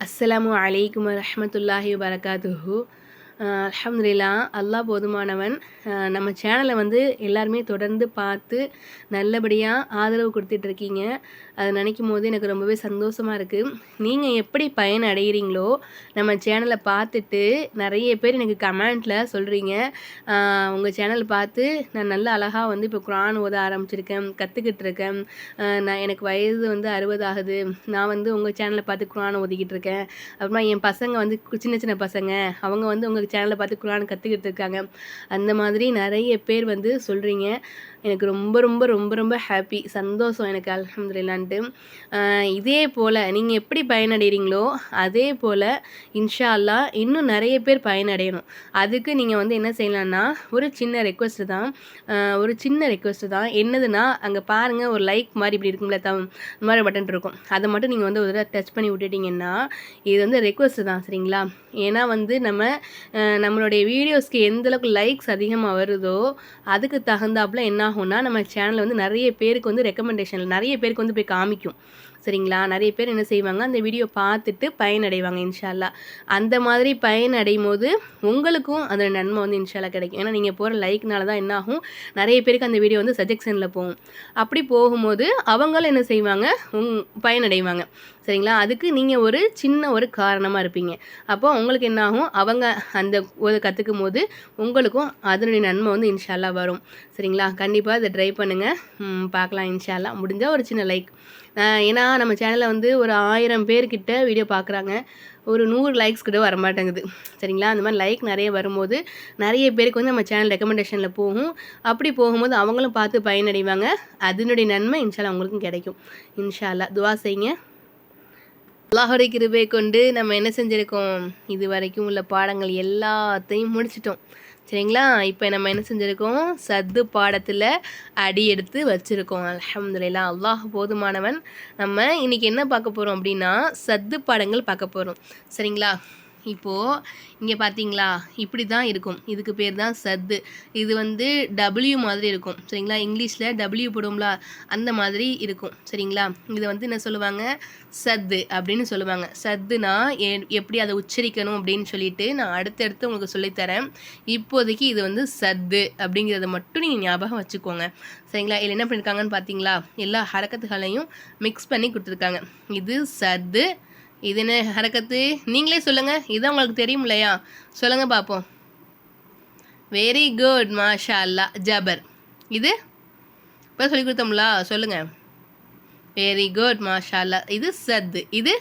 அஸ்ஸலாமு அலைக்கும் ரஹமத்துல்லாஹி வரகாத்துஹு அலமதுல்லா அல்லாஹ் போதுமானவன். நம்ம சேனலை வந்து எல்லாருமே தொடர்ந்து பார்த்து நல்லபடியாக ஆதரவு கொடுத்துட்ருக்கீங்க அதை நினைக்கும் போது எனக்கு ரொம்பவே சந்தோஷமாக இருக்குது நீங்கள் எப்படி பயன் அடைகிறீங்களோ நம்ம சேனலை பார்த்துட்டு நிறைய பேர் எனக்கு கமெண்ட்டில் சொல்கிறீங்க உங்கள் சேனல் பார்த்து நான் நல்ல அழகாக வந்து இப்போ குரான் ஓத ஆரம்பிச்சிருக்கேன் கற்றுக்கிட்டு இருக்கேன். நான் எனக்கு வயது வந்து அறுபது ஆகுது. நான் வந்து உங்கள் சேனலை பார்த்து குரான் ஓதிக்கிட்டு இருக்கேன். அப்புறமா என் பசங்க வந்து சின்ன சின்ன பசங்க. அவங்க வந்து உங்கள் சேனலை பார்த்து குரான் கற்றுக்கிட்டு இருக்காங்க. அந்த மாதிரி நிறைய பேர் வந்து சொல்கிறீங்க எனக்கு ரொம்ப ரொம்ப ரொம்ப ரொம்ப ஹாப்பி சந்தோஷம் எனக்கு அல்ஹம்துலில்லான்ட்டு. இதே போல் நீங்கள் எப்படி பயனடைகிறீங்களோ அதே போல் இன்ஷா அல்லாஹ் இன்னும் நிறைய பேர் பயனடையணும். அதுக்கு நீங்கள் வந்து என்ன செய்யலாம்னா ஒரு சின்ன ரெக்வஸ்ட்டு தான். ஒரு சின்ன ரெக்வஸ்ட்டு தான். என்னதுன்னா அங்கே பாருங்கள் ஒரு லைக் மாதிரி இப்படி இருக்கும்ல தம் இந்த மாதிரி பட்டன் இருக்கும். அதை மட்டும் நீங்கள் வந்து ஒரு தடவை டச் பண்ணி விட்டுட்டீங்கன்னா இது வந்து ரெக்வஸ்ட்டு தான் சரிங்களா? ஏன்னா வந்து நம்ம நம்மளுடைய வீடியோஸ்க்கு எந்த அளவுக்கு லைக்ஸ் அதிகமாக வருதோ அதுக்கு தகுந்தாப்புல என்ன ஆகும்னா நம்ம சேனலில் வந்து நிறைய பேருக்கு வந்து ரெக்கமெண்டேஷன் நிறைய பேருக்கு வந்து போய் காமிக்கும். சரிங்களா? நிறைய பேர் என்ன செய்வாங்க அந்த வீடியோ பார்த்துட்டு பயனடைவாங்க இன்ஷால்லா அந்த மாதிரி பயனடையும் போது உங்களுக்கும் அந்த நன்மை வந்து இன்ஷால்லா கிடைக்கும். ஏன்னா நீங்கள் போகிற லைக்னால தான் என்ன ஆகும் நிறைய பேருக்கு அந்த வீடியோ வந்து சஜெக்ஷனில் போகும். அப்படி போகும்போது அவங்களும் என்ன செய்வாங்க உங் பயனடைவாங்க. சரிங்களா? அதுக்கு நீங்கள் ஒரு சின்ன ஒரு காரணமாக இருப்பீங்க. அப்போ உங்களுக்கு என்ன ஆகும் அவங்க அந்த ஒரு கற்றுக்கும் போது உங்களுக்கும் அதனுடைய நன்மை வந்து இன்ஷால்லா வரும். சரிங்களா? கண்டிப்பாக அதை ட்ரை பண்ணுங்கள் பார்க்கலாம் இன்ஷால்லா முடிஞ்சால் ஒரு சின்ன லைக் ஏன்னா நம்ம சேனலில் வந்து ஒரு ஆயிரம் பேர்கிட்ட வீடியோ பார்க்குறாங்க ஒரு நூறு லைக்ஸ் கூட வர மாட்டேங்குது சரிங்களா? அந்த மாதிரி லைக் நிறைய வரும்போது நிறைய பேருக்கு வந்து நம்ம சேனல் ரெக்கமெண்டேஷனில் போகும். அப்படி போகும்போது அவங்களும் பார்த்து பயனடைவாங்க. அதனுடைய நன்மை இன்ஷால்லா அவங்களுக்கும் கிடைக்கும். இன்ஷால்லா துவா செய்யுங்க. அல்லாஹுடைய கிருபை கொண்டு நம்ம என்ன செஞ்சுருக்கோம்? இது வரைக்கும் உள்ள பாடங்கள் எல்லாத்தையும் முடிச்சிட்டோம். சரிங்களா? இப்போ நம்ம என்ன செஞ்சுருக்கோம்? சத்து பாடத்தில் அடி எடுத்து வச்சுருக்கோம். அலமதுல்லா அல்லாஹ் போதுமானவன். நம்ம இன்னைக்கு என்ன பார்க்க போகிறோம் அப்படின்னா சத்து பாடங்கள் பார்க்க போகிறோம் சரிங்களா? இப்போது இங்கே பார்த்தீங்களா இப்படி தான் இருக்கும். இதுக்கு பேர் தான் சத்து. இது வந்து டபிள்யூ மாதிரி இருக்கும். சரிங்களா? இங்கிலீஷில் டபிள்யூ போடுவோம்ல அந்த மாதிரி இருக்கும். சரிங்களா? இதை வந்து என்ன சொல்லுவாங்க? சத்து அப்படின்னு சொல்லுவாங்க. சத்துனா எ- எப்படி அதை உச்சரிக்கணும் அப்படின்னு சொல்லிட்டு நான் அடுத்தடுத்து உங்களுக்கு சொல்லித்தரேன் இப்போதைக்கு இது வந்து சத்து அப்படிங்கிறத மட்டும் நீங்கள் ஞாபகம் வச்சுக்கோங்க. சரிங்களா? இதில் என்ன பண்ணியிருக்காங்கன்னு பார்த்தீங்களா எல்லா ஹரக்கத்துகளையும் மிக்ஸ் பண்ணி கொடுத்துருக்காங்க. இது சத்து இது என்ன ஹரக்கத்து? நீங்களே சொல்லுங்கள் இதான் உங்களுக்கு தெரியும் இல்லையா சொல்லுங்கள் பார்ப்போம் வெரி குட் மாஷா அல்லா ஜபர். இது? இப்போ சொல்லி கொடுத்தோம்லா? சொல்லுங்கள் வெரி குட் மாஷா அல்லா இது சத்து. இது?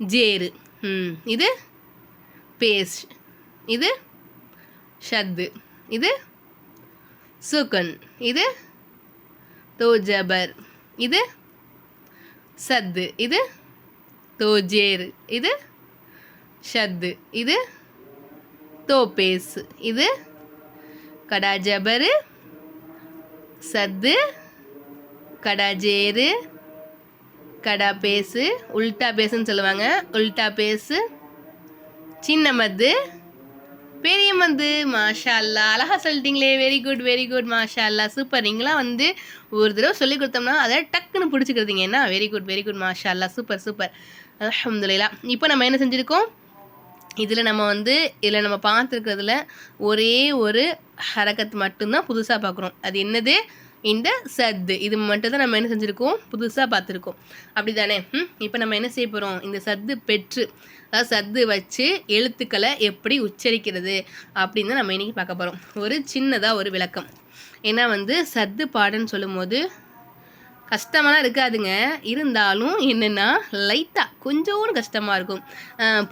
ஜேரு. ம். இது? பேஸ்ட். இது? ஷத்து. இது? சுகன் இது? தோஜபர். இது? சத்து. இது? தோஜேர் இது ஷத்து. இது தோபேஸ் இது கடாஜபரு. சத்து. கடாஜேரு கடா பேசு உல்டா பேசுன்னு சொல்லுவாங்க. உல்டா பேசு சின்ன மத்து பெரிய வந்து மாஷா அல்லா அழகா சொல்லிட்டீங்களே. வெரி குட் வெரி குட் மாஷா அல்லா சூப்பர் நீங்களாம் வந்து ஒரு தடவை சொல்லி கொடுத்தோம்னா அதை டக்குன்னு பிடிச்சிக்கிறதுங்க. என்ன? வெரி குட் வெரி குட் மாஷா அல்லா சூப்பர் சூப்பர் அல்ஹம்துலில்லாஹ் இப்போ நம்ம என்ன செஞ்சுருக்கோம்? இதில் நம்ம வந்து இதில் நம்ம பார்த்துருக்கிறதுல ஒரே ஒரு ஹரக்கத் மட்டும்தான் புதுசாக பார்க்குறோம். அது என்னது? இந்த சத்து. இது மட்டும் தான் நம்ம என்ன செஞ்சுருக்கோம்? புதுசாக பார்த்துருக்கோம். அப்படி தானே ம் இப்போ நம்ம என்ன செய்ய போகிறோம் இந்த சத்து பெற்று அதாவது சத்து வச்சு எழுத்துக்களை எப்படி உச்சரிக்கிறது அப்படின்னு தான் நம்ம இன்றைக்கி பார்க்க போகிறோம் ஒரு சின்னதாக ஒரு விளக்கம். ஏன்னா வந்து சத்து பாடன்னு சொல்லும்போது கஷ்டமெல்லாம் இருக்காதுங்க. இருந்தாலும் என்னென்னா லைட்டாக கொஞ்சோண்டு கஷ்டமாக இருக்கும்.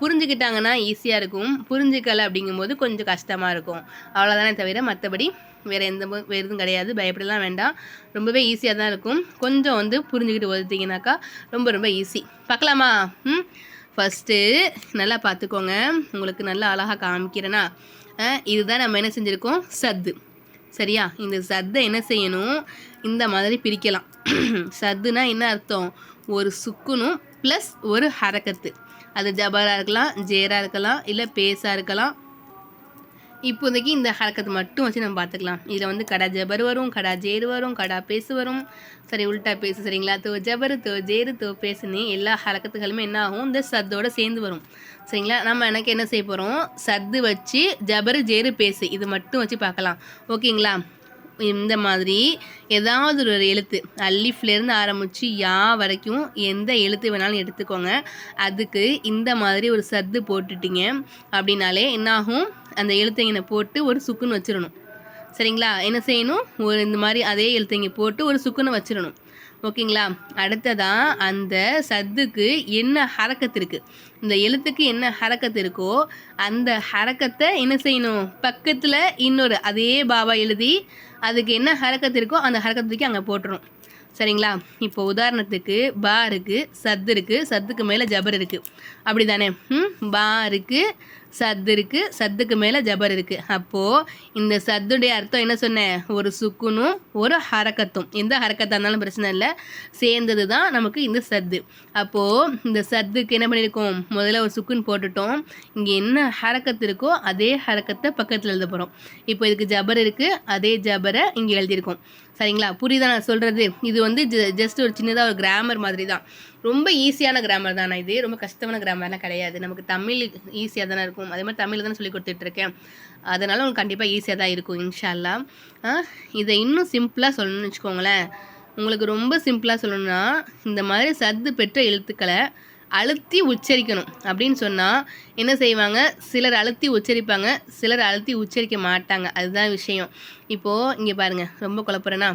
புரிஞ்சுக்கிட்டாங்கன்னா ஈஸியாக இருக்கும். புரிஞ்சுக்கலை அப்படிங்கும்போது கொஞ்சம் கஷ்டமாக இருக்கும். அவ்வளோதானே தவிர மற்றபடி வேறு எந்த வேறு எதுவும் கிடையாது. பயப்படலாம் வேண்டாம். ரொம்பவே ஈஸியாக தான் இருக்கும். கொஞ்சம் வந்து புரிஞ்சுக்கிட்டு ஒதுத்தீங்கன்னாக்கா ரொம்ப ரொம்ப ஈஸி பார்க்கலாமா? ம்? ஃபஸ்ட்டு நல்லா பார்த்துக்கோங்க. உங்களுக்கு நல்லா அழகாக காமிக்கிறேன்னா இதுதான் நம்ம என்ன செஞ்சுருக்கோம்? சத்து. சரியா? இந்த சத்தை என்ன செய்யணும்? இந்த மாதிரி பிரிக்கலாம். சத்துனா என்ன அர்த்தம்? ஒரு சுக்குனும் ப்ளஸ் ஒரு ஹரக்கத்து. அது ஜபராக இருக்கலாம் ஜேராக இருக்கலாம் இல்லை பேஸாக இருக்கலாம் இப்போதைக்கு இந்த ஹரக்கத்தை மட்டும் வச்சு நம்ம பார்த்துக்கலாம். இதில் வந்து கடா ஜபர் வரும் கடா ஜேரு வரும் கடா பேசு வரும். சரி உல்ட்டா பேசு சரிங்களா? தோ ஜபரு தோ ஜேரு தோ பேசுன்னு எல்லா ஹரக்கத்துகளுமே என்ன ஆகும்? இந்த சத்தோடு சேர்ந்து வரும். சரிங்களா? நம்ம எனக்கு என்ன செய்ய போகிறோம் சத்து வச்சு ஜபரு ஜேரு பேசு இது மட்டும் வச்சு பார்க்கலாம். ஓகேங்களா? இந்த மாதிரி ஏதாவது ஒரு எழுத்து அல்லிஃப்லேருந்து ஆரம்பித்து யா வரைக்கும் எந்த எழுத்து வேணாலும் எடுத்துக்கோங்க. அதுக்கு இந்த மாதிரி ஒரு சத்து போட்டுட்டீங்க அப்படின்னாலே என்னாகும்? அந்த எழுத்தைங்கனை போட்டு ஒரு சுக்குன்னு வச்சிடணும் சரிங்களா? என்ன செய்யணும்? ஒரு இந்த மாதிரி அதே எழுத்தைங்க போட்டு ஒரு சுக்குன்னு வச்சிடணும் ஓகேங்களா? அடுத்ததாக அந்த சத்துக்கு என்ன ஹரக்கத்து இருக்குது இந்த எழுத்துக்கு என்ன ஹரக்கத்து இருக்கோ அந்த ஹரக்கத்தை என்ன செய்யணும்? பக்கத்தில் இன்னொரு அதே பாபா எழுதி அதுக்கு என்ன ஹரக்கத்து இருக்கோ அந்த ஹரக்கத்துக்கு அங்கே போட்டுரும் சரிங்களா? இப்போ உதாரணத்துக்கு பா இருக்குது சத்து இருக்குது சத்துக்கு மேலே ஜபர் இருக்குது அப்படி தானே ம் பா இருக்குது சத்து இருக்குது சத்துக்கு மேலே ஜபர் இருக்குது அப்போது இந்த சத்துடைய அர்த்தம் என்ன சொன்னேன் ஒரு சுக்குனும் ஒரு ஹரக்கத்தும். எந்த ஹரக்கத்தாக இருந்தாலும் பிரச்சனை இல்லை. சேர்ந்தது தான் நமக்கு இந்த சத்து. அப்போது இந்த சத்துக்கு என்ன பண்ணியிருக்கோம் முதல்ல ஒரு சுக்குன்னு போட்டுட்டோம். இங்கே என்ன ஹரக்கத்து இருக்கோ அதே ஹரக்கத்தை பக்கத்தில் எழுத போகிறோம் இப்போ இதுக்கு ஜபர் இருக்குது அதே ஜபரை இங்கே எழுதியிருக்கோம். சரிங்களா? புரியுதா நான் சொல்கிறது இது வந்து ஜஸ்ட் ஒரு சின்னதாக ஒரு கிராமர் மாதிரி தான் ரொம்ப ஈஸியான கிராமர் தானே இது? ரொம்ப கஷ்டமான கிராமர்லாம் கிடையாது. நமக்கு தமிழ் ஈஸியாக தானே இருக்கும். அதே மாதிரி தமிழில் தானே சொல்லி கொடுத்துட்ருக்கேன். அதனால் உங்களுக்கு கண்டிப்பாக ஈஸியாக தான் இருக்கும் இன்ஷால்லா. இதை இன்னும் சிம்பிளாக சொல்லணும்னு வச்சுக்கோங்களேன். உங்களுக்கு ரொம்ப சிம்பிளாக சொல்லணும்னா இந்த மாதிரி சத்து பெற்ற எழுத்துக்களை அழுத்தி உச்சரிக்கணும். அப்படின்னு சொன்னால் என்ன செய்வாங்க? சிலர் அழுத்தி உச்சரிப்பாங்க சிலர் அழுத்தி உச்சரிக்க மாட்டாங்க. அதுதான் விஷயம். இப்போது இங்கே பாருங்கள் ரொம்ப குழப்பறேன்னா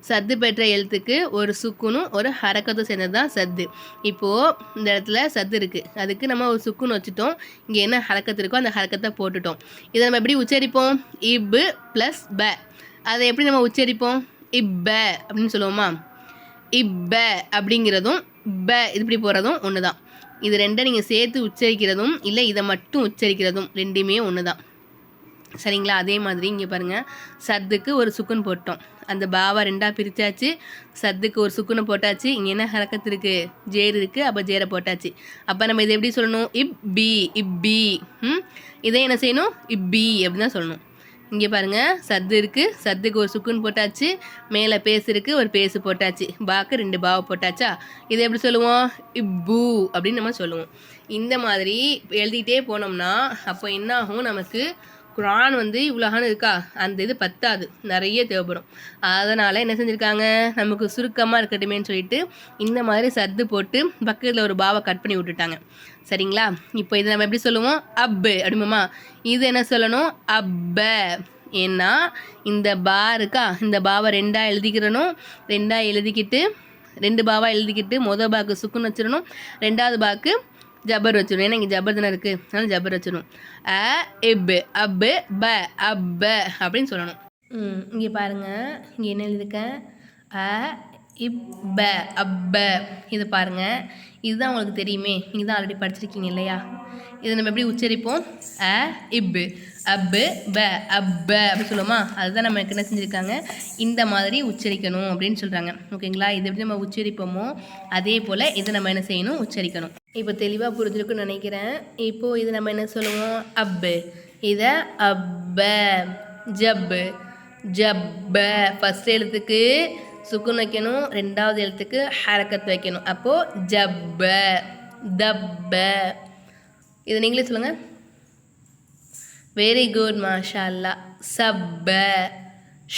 சத்து பெற்ற எழுத்துக்கு ஒரு சுக்குனும் ஒரு ஹரக்கத்தும் சேர்ந்தது தான் சத்து. இப்போது இந்த இடத்துல சத்து இருக்குது அதுக்கு நம்ம ஒரு சுக்குன்னு வச்சுட்டோம். இங்கே என்ன ஹரக்கத்து இருக்கோ அந்த ஹரக்கத்தை போட்டுட்டோம். இதை நம்ம எப்படி உச்சரிப்போம்? இப்பு ப்ளஸ் ப. அதை எப்படி நம்ம உச்சரிப்போம்? இப்ப அப்படின்னு சொல்லுவோமா? இப்ப அப்படிங்கிறதும் ப இப்படி போகிறதும் ஒன்று தான் இது ரெண்டை நீங்கள் சேர்த்து உச்சரிக்கிறதும் இல்லை இதை மட்டும் உச்சரிக்கிறதும் ரெண்டுமே ஒன்று தான் சரிங்களா? அதே மாதிரி இங்கே பாருங்கள் சத்துக்கு ஒரு சுக்குன் போட்டோம். அந்த பாவா ரெண்டாக பிரித்தாச்சு சத்துக்கு ஒரு சுக்குனை போட்டாச்சு. இங்கே என்ன ஹரக்கத்து இருக்குது ஜேர் இருக்குது அப்போ ஜேரை போட்டாச்சு. அப்போ நம்ம இதை எப்படி சொல்லணும்? இப் பி இப் பி. இதை என்ன செய்யணும்? இப் பி அப்படின்னு தான் சொல்லணும். இங்கே பாருங்கள் சத்து இருக்குது சத்துக்கு ஒரு சுக்குன்னு போட்டாச்சு. மேலே பேசு இருக்குது ஒரு பேசு போட்டாச்சு. பாக்கு ரெண்டு பாவை போட்டாச்சா? இதை எப்படி சொல்லுவோம்? இப்பூ அப்படின்னு நம்ம சொல்லுவோம். இந்த மாதிரி எழுதிட்டே போனோம்னா அப்போ என்ன ஆகும் நமக்கு குரான் வந்து இவ்வளோகான இருக்கா? அந்த இது பத்தாது. நிறைய தேவைப்படும். அதனால் என்ன செஞ்சுருக்காங்க? நமக்கு சுருக்கமாக இருக்கட்டுமேன்னு சொல்லிட்டு இந்த மாதிரி சத்து போட்டு பக்கத்தில் ஒரு பாவை கட் பண்ணி விட்டுட்டாங்க. சரிங்களா? இப்போ இதை நம்ம எப்படி சொல்லுவோம்? அப்பு அப்படிமாம்மா இது என்ன சொல்லணும்? அப்ப. ஏன்னா இந்த பா இருக்கா? இந்த பாவை ரெண்டாக எழுதிக்கிறனும் ரெண்டாக எழுதிக்கிட்டு ரெண்டு பாவாக எழுதிக்கிட்டு மொதல் பாக்கு சுக்குன்னு வச்சிடணும். ரெண்டாவது பாக்கு ஜபர் வச்சிடணும் ஏன்னா இங்கே ஜபர் தானே இருக்குது அதனால் ஜபர் வச்சிடணும் அ இப்பு அப்பு ப அப்ப அப்படின்னு சொல்லணும். இங்கே பாருங்கள் இங்கே என்ன எழுதிருக்கேன் அ இப்ப அப்ப இது பாருங்கள் இதுதான் உங்களுக்கு தெரியுமே. நீங்கள் தான் ஆல்ரெடி படிச்சிருக்கீங்க இல்லையா? இதை நம்ம எப்படி உச்சரிப்போம்? அ இப்பு அப்பு ப அப்ப அப்படி சொல்லுவோமா? அதுதான் நம்ம என்ன செஞ்சுருக்காங்க? இந்த மாதிரி உச்சரிக்கணும் அப்படின்னு சொல்கிறாங்க ஓகேங்களா? இதை எப்படி நம்ம உச்சரிப்போமோ அதே போல் இதை நம்ம என்ன செய்யணும்? உச்சரிக்கணும். இப்போ தெளிவாக புரிஞ்சிருக்குன்னு நினைக்கிறேன். இப்போது இது நம்ம என்ன சொல்லுவோம்? அப்பு. இதை அப்ப ஜப்பு. ஜப்ப. ஃபஸ்ட் எழுத்துக்கு சுக்குன் வைக்கணும். ரெண்டாவது எழுத்துக்கு ஹரக்கத் வைக்கணும். அப்போது ஜப்ப. தப்ப. இது நீங்களே சொல்லுங்கள் வெரி குட் மாஷா அல்லா சப்ப.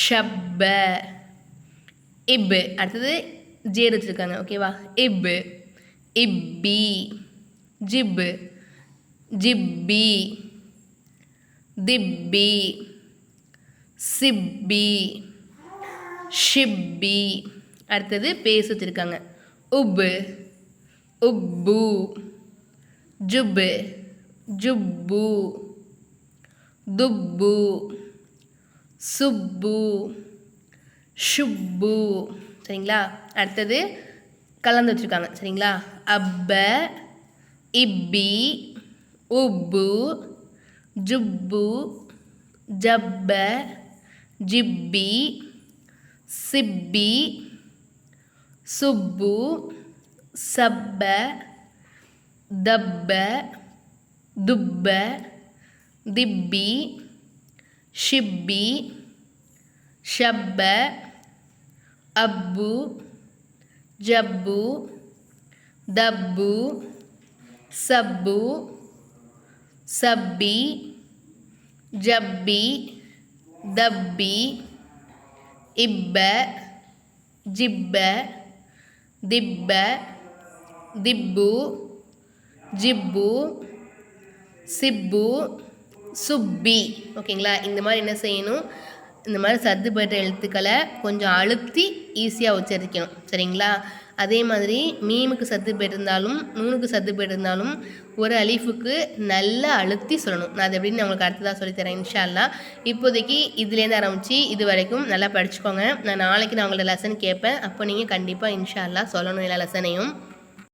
ஷப்ப. இப்பு. அடுத்தது ஜேர் வச்சுருக்காங்க ஓகேவா இப்பு. இப்பி ஜிப்பு ஜிப்பி திப்பி சிப்பி ஷிப்பி. அடுத்தது பேச வச்சுருக்காங்க உப்பு உப்பு ஜுப்பு ஜுப்பு துப்பு சுப்பு ஷுப்பு. சரிங்களா? அடுத்தது கலந்து வச்சுருக்காங்க சரிங்களா? அப்ப இப்பி உப்பு ஜுப்பு ஜப்ப ஜிப்பி சிப்பி சுப்பு சப்ப தப்ப துப்ப திப்பி ஷிப்பி ஷப்ப அப்பு ஜப்பு தப்பு சப்பு சப்பி ஜப்பி தப்பி இப்ப ஜிப்ப திப்ப திப்பு ஜிப்பு சிப்பு சுப்பி ஓகேங்களா இந்த மாதிரி என்ன செய்யணும் இந்த மாதிரி சத்து பெற்ற எழுத்துக்களை கொஞ்சம் அழுத்தி ஈஸியாக உச்சரிக்கணும். சரிங்களா? அதே மாதிரி மீமுக்கு சத்து பெற்றிருந்தாலும் நூனுக்கு சத்து பெற்றிருந்தாலும் ஒரு அலிஃபுக்கு நல்லா அழுத்தி சொல்லணும். நான் அது எப்படின்னு உங்களுக்கு அடுத்ததாக சொல்லித்தரேன் இன்ஷா அல்லா இப்போதைக்கு இதுலேருந்து ஆரம்பித்து இது வரைக்கும் நல்லா படிச்சுக்கோங்க. நான் நாளைக்கு நான் உங்களோட லெசன் கேட்பேன். அப்போ நீங்கள் கண்டிப்பாக இன்ஷால்லா சொல்லணும் எல்லா லெசனையும்